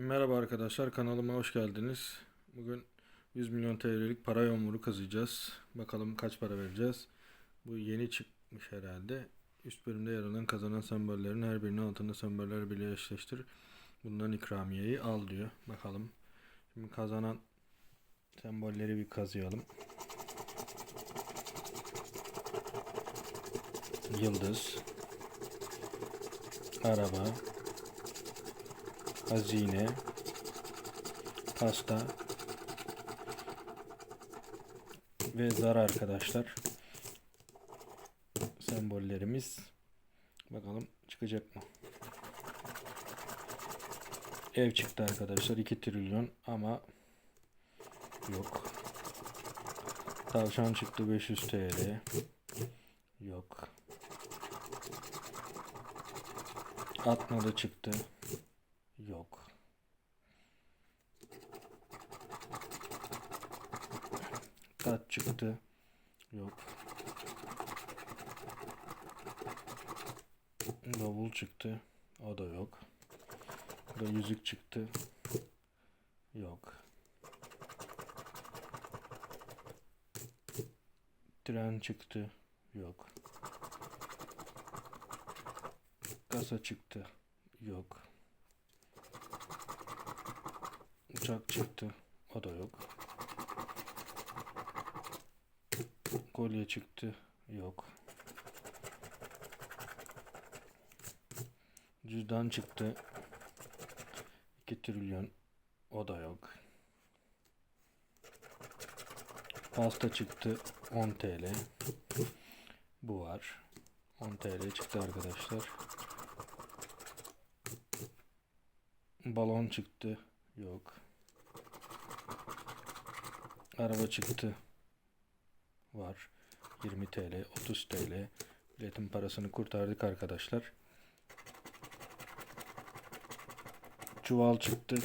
Merhaba arkadaşlar kanalıma hoş geldiniz. Bugün 100 milyon TL'lik para yağmuru kazıyacağız. Bakalım kaç para vereceğiz. Bu yeni çıkmış herhalde. Üst bölümde yer alan kazanan sembollerin her birinin altında semboller bile eşleştir. Bundan ikramiyeyi al diyor. Bakalım. Şimdi kazanan sembolleri bir kazıyalım. Yıldız. Araba. Hazine. Pasta. Ve zar arkadaşlar. Sembollerimiz. Bakalım çıkacak mı? Ev çıktı arkadaşlar 2 trilyon ama yok. Tavşan çıktı 500 TL. Yok. Atmadı çıktı. Yok. Tat çıktı. Yok. Davul çıktı. O da yok. Bu da yüzük çıktı. Yok. Tren çıktı. Yok. Kasa çıktı. Yok. Uçak çıktı. O da yok. Kolye çıktı. Yok. Cüzdan çıktı. 2 trilyon. O da yok. Pasta çıktı. 10 TL. Bu var. 10 TL çıktı arkadaşlar. Balon çıktı. Yok. Araba çıktı. Var. 20 TL, 30 TL. Biletin parasını kurtardık arkadaşlar. Çuval çıktı.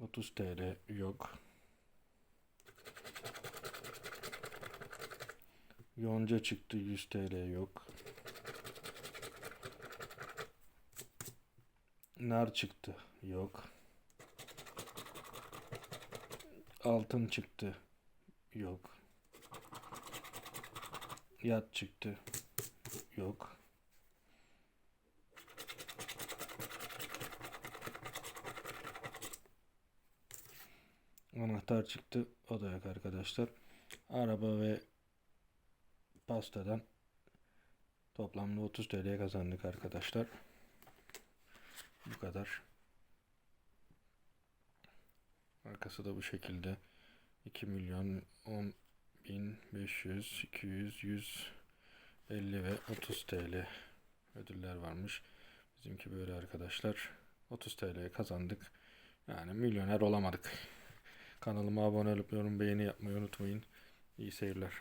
30 TL yok. Yonca çıktı 100 TL yok. Nar çıktı yok. Altın çıktı yok. Yat çıktı yok. Anahtar çıktı. O da yok arkadaşlar. Araba ve pastadan toplamda 30 TL kazandık arkadaşlar. Bu kadar. Arkası da bu şekilde. 2 milyon 10 bin 500 200 100 50 ve 30 TL ödüller varmış. Bizimki böyle arkadaşlar. 30 TL kazandık. Yani milyoner olamadık. Kanalıma abone olup yorum beğeni yapmayı unutmayın. İyi seyirler.